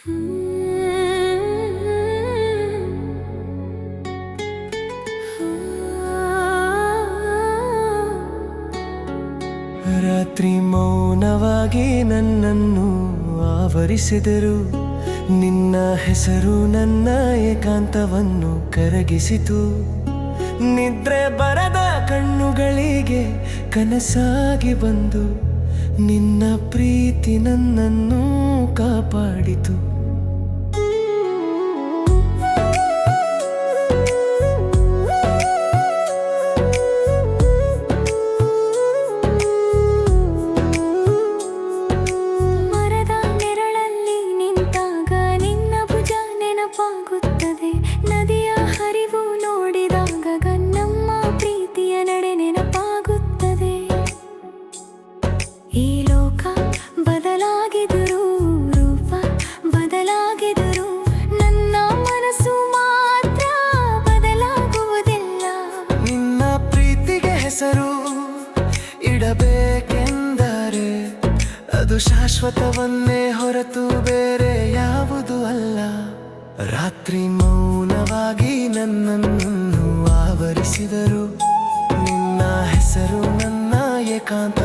ರಾತ್ರಿ ಮೌನವಾಗಿ ನನ್ನನ್ನು ಆವರಿಸಿದರು. ನಿನ್ನ ಹೆಸರು ನನ್ನ ಏಕಾಂತವನ್ನು ಕರಗಿಸಿತು. ನಿದ್ರೆ ಬರದ ಕಣ್ಣುಗಳಿಗೆ ಕನಸಾಗಿ ಬಂದು ನಿನ್ನ ಪ್ರೀತಿ ನನ್ನನ್ನು ಕಾಪಾಡಿತು. ಶಾಶ್ವತವನ್ನೇ ಹೊರತು ಬೇರೆ ಯಾವುದು ಅಲ್ಲ. ರಾತ್ರಿ ಮೌನವಾಗಿ ನನ್ನನ್ನು ಆವರಿಸಿದರು. ನಿನ್ನ ಹೆಸರು ನನ್ನ ಏಕಾಂತ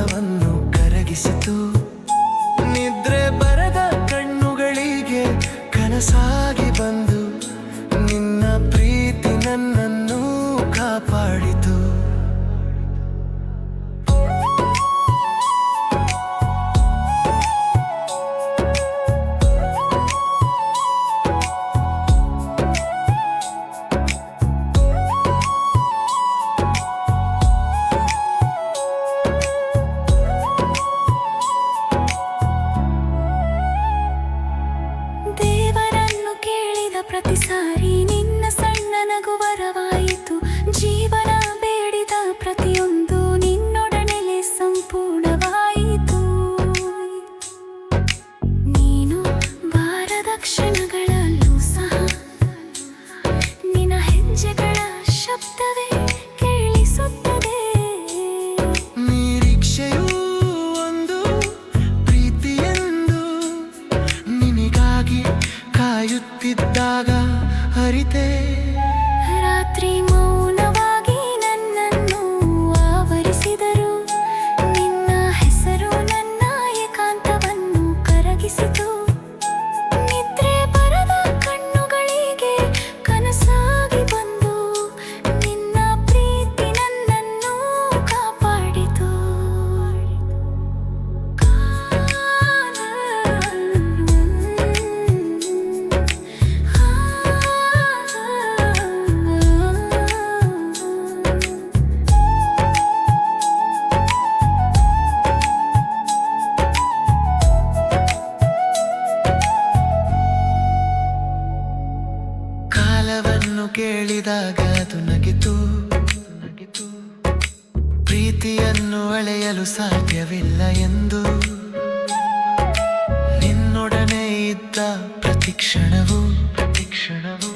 ಕಾಯುತ್ತ ಪ್ರತಿಕ್ಷಣವು ಪ್ರತಿಕ್ಷಣವು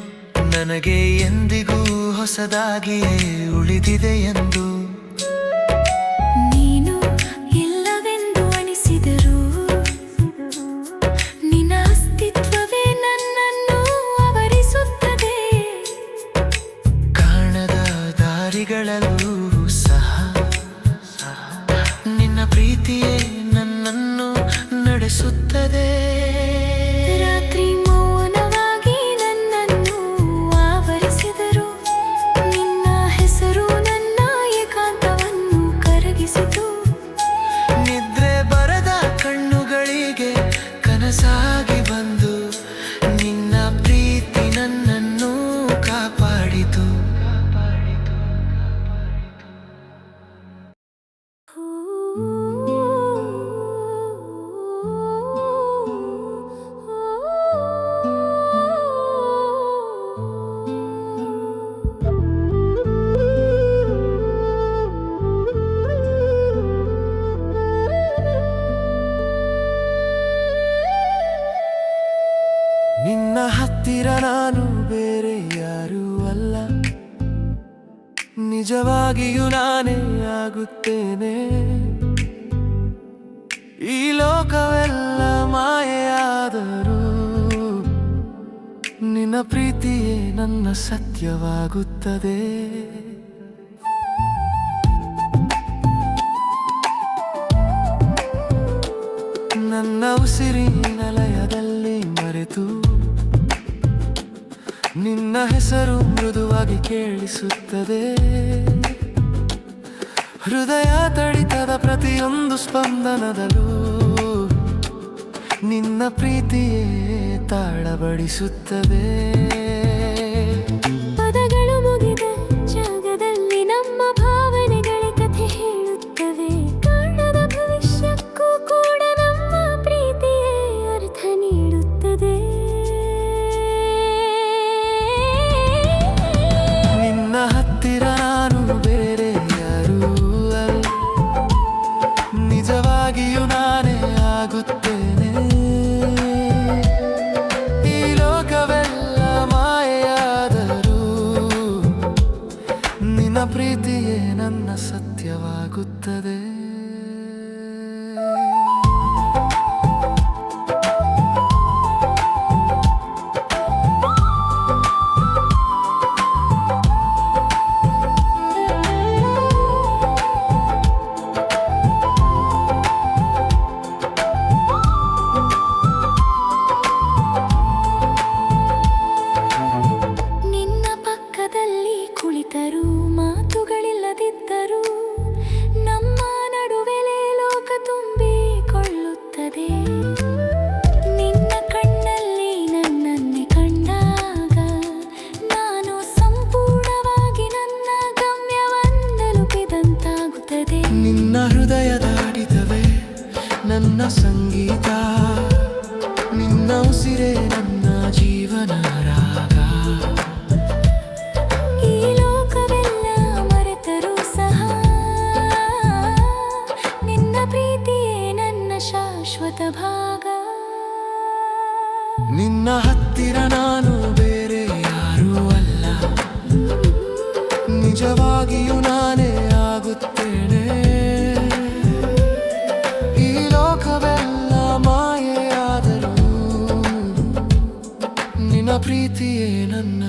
ನನಗೆ ಎಂದಿಗೂ ಹೊಸದಾಗಿಯೇ ಉಳಿದಿದೆ ಎಂದು. ನೀನು ಇಲ್ಲವೆಂದು ಅನಿಸಿದರು ನಿನ್ನ ಅಸ್ತಿತ್ವವೇ ನನ್ನನ್ನು ಆವರಿಸುತ್ತದೆ. ಕಾಣದ ದಾರಿಗಳಲ್ಲೂ ಸಹ ನಿನ್ನ ಪ್ರೀತಿಯೇ ನಾನು ಬೇರೆ ಯಾರೂ ಅಲ್ಲ. ನಿಜವಾಗಿಯೂ ನಾನೇ ಆಗುತ್ತೇನೆ. ಈ ಲೋಕವೆಲ್ಲ ಮಾಯೆಯಾದರೂ ನಿನ್ನ ಪ್ರೀತಿಯೇ ನನ್ನ ಸತ್ಯವಾಗುತ್ತದೆ. ನನ್ನ ಉಸಿರಿನಲಯದ ನಿನ್ನ ಹೆಸರು ಮೃದುವಾಗಿ ಕೇಳಿಸುತ್ತದೆ. ಹೃದಯ ತಡಿತದ ಪ್ರತಿಯೊಂದು ಸ್ಪಂದನದಲ್ಲೂ ನಿನ್ನ ಪ್ರೀತಿಯೇ ತಾಳಬಡಿಸುತ್ತದೆ. ನಿನ್ನ ಪ್ರೀತಿಯೇ ನನ್ನ ಸತ್ಯವಾಗುತ್ತದೆ.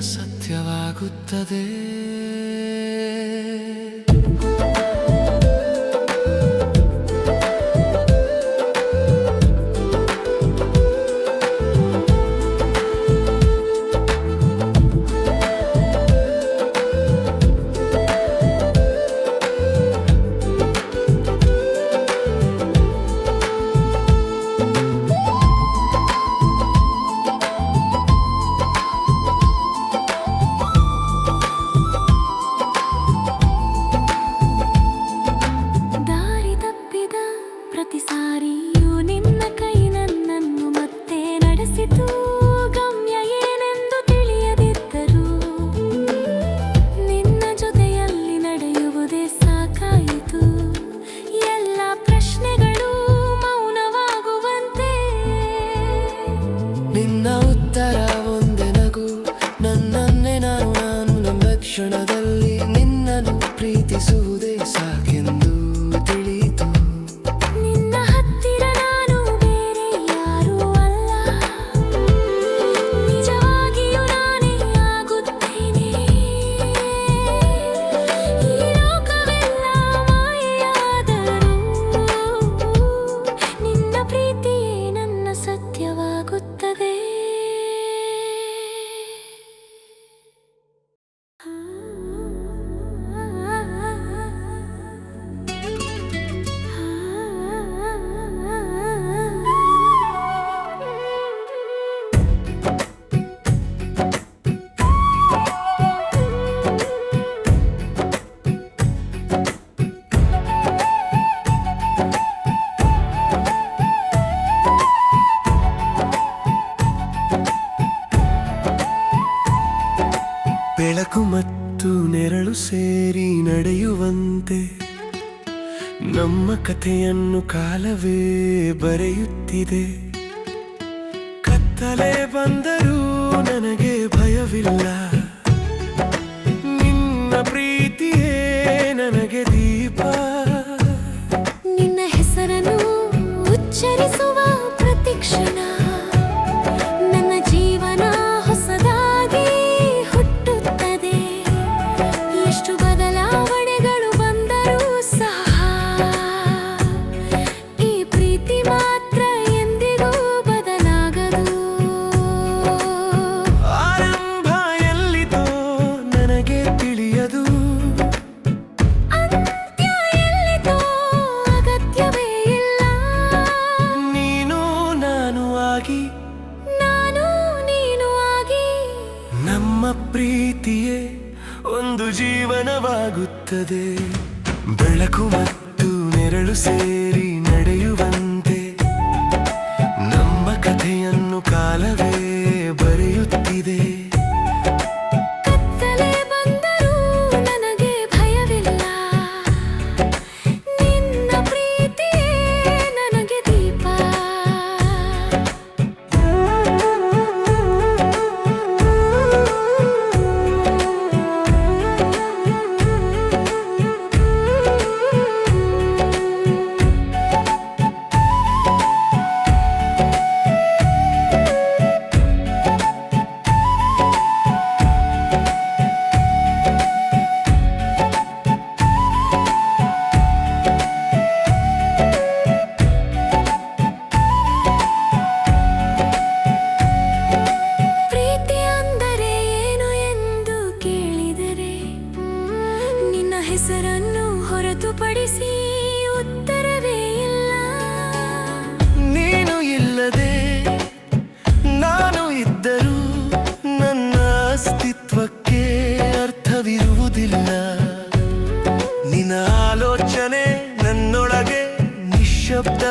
ಸತ್ಯವಾಗುತ್ತದೆ. ಮತ್ತು ನೆರಳು ಸೇರಿ ನಡೆಯುವಂತೆ ನಮ್ಮ ಕಥೆಯನ್ನು ಕಾಲವೇ ಬರೆಯುತ್ತಿದೆ. ಕತ್ತಲೆ ಬಂದರೂ ನನಗೆ ಭಯವಿಲ್ಲ. ನಿನ್ನ ಪ್ರೀತಿಯೇ ನನಗೆ ದೀಪ. ನಿನ್ನ ಹೆಸರನ್ನು ಉಚ್ಚರಿಸುವ ಪ್ರತಿಕ್ಷಣ ಬೆಳಕು ಮತ್ತು ನೆರಳು ಸೇರಿ ನಡೆಯುವ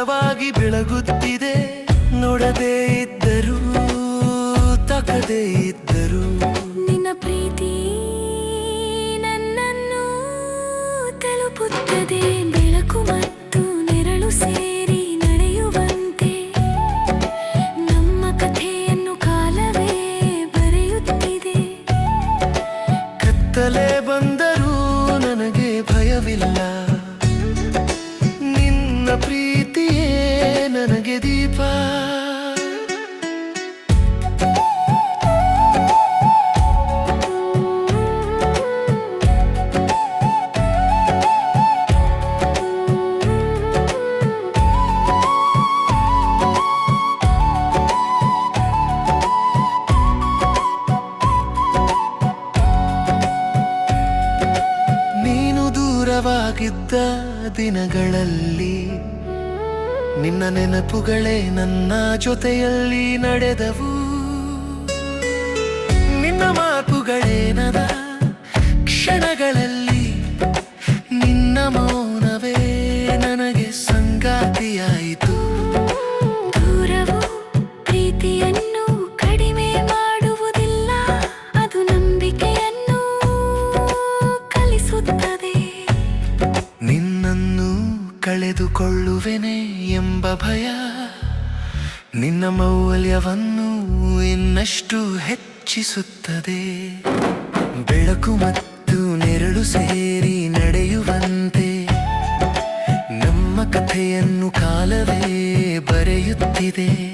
ಸುಂದರವಾಗಿ ಬೆಳಗುತ್ತಿದೆ ನೋಡದೇ ನನ್ನ ನೆನಪುಗಳೇ ನನ್ನ ಜೊತೆಯಲ್ಲಿ ನಡೆದವು. ಮಟ್ಟವನ್ನು ಇನ್ನಷ್ಟು ಹೆಚ್ಚಿಸುತ್ತದೆ. ಬೆಳಕು ಮತ್ತು ನೆರಳು ಸೇರಿ ನಡೆಯುವಂತೆ ನಮ್ಮ ಕಥೆಯನ್ನು ಕಾಲವೇ ಬರೆಯುತ್ತಿದೆ.